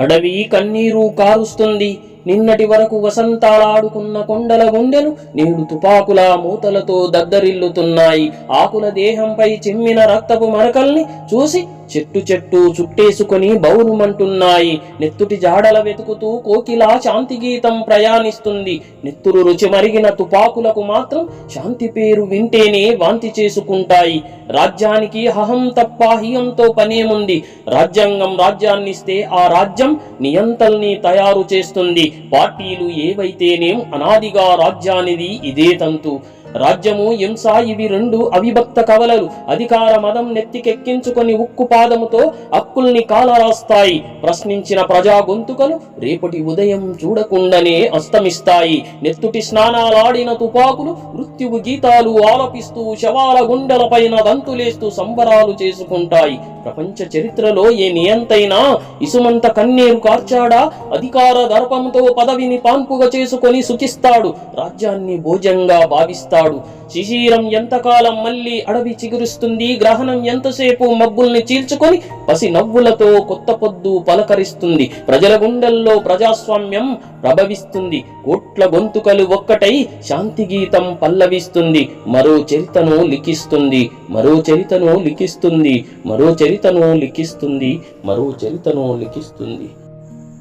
అడవి కన్నీరు కారుస్తుంది. నిన్నటి వరకు వసంతాలాడుకున్న కొండల గుండెలు నేడు తుపాకుల మూతలతో దద్దరిల్లుతున్నాయి. ఆకుల దేహంపై చిమ్మిన రక్తపు మరకల్ని చూసి చెట్టు చెట్టు చుట్టేసుకొని బౌరుమంటున్నాయి. నెత్తుటి జాడల వెతుకుతూ కోకిల శాంతి గీతం ప్రయాణిస్తుంది. నెత్తురు రుచి మరిగిన తుపాకులకు మాత్రం శాంతి పేరు వింటేనే వాంతి చేసుకుంటాయి. రాజ్యానికి హహం తప్ప హియంతో పనేముంది. రాజ్యాంగం రాజ్యాన్నిస్తే ఆ రాజ్యం నియంతల్ని తయారు చేస్తుంది. పార్టీలు ఏవైతేనేం అనాదిగా రాజ్యానిది ఇదే తంతు. రాజ్యము హింస ఇవి రెండు అవిభక్త కవలలు. అధికార మదం నెత్తికెక్కించుకొని ఉక్కు పాదముతో అక్కుల్ని కాలరాస్తాయి. ప్రశ్నించిన ప్రజా గొంతుకలు రేపటి ఉదయం చూడకుండానే అస్తమిస్తాయి. నెత్తుటి స్నానాలాడిన తుపాకులు మృత్యువు గీతాలు ఆలపిస్తూ శవాల గుండెలపైన దంతులేస్తూ సంబరాలు చేసుకుంటాయి. ప్రపంచ చరిత్రలో ఏ నియంతైనా ఇసుమంత కన్నీరు కార్చాడా? అధికార దర్పంతో పదవిని పాన్పుగా చేసుకొని సుఖిస్తాడు రాజ్యాన్ని భోజంగా భావిస్తాడు. శిశిరం ఎంతకాలం మళ్ళీ అడవి చిగురుస్తుంది? గ్రహణం ఎంతసేపు మబ్బుల్ని చీల్చుకొని పసి నవ్వులతో కొత్త పొద్దు పలకరిస్తుంది? ప్రజల గుండెల్లో ప్రజాస్వామ్యం ప్రభవిస్తుంది. కోట్ల గొంతుకలు ఒక్కటై శాంతి గీతం పల్లవిస్తుంది. మరో చరితను లిఖిస్తుంది. మరో చరితను లిఖిస్తుంది. మరో చరితను లిఖిస్తుంది. మరో చరితను లిఖిస్తుంది.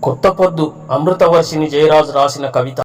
కొత్త పొద్దు అమృతవర్షిని జయరాజు రాసిన కవిత.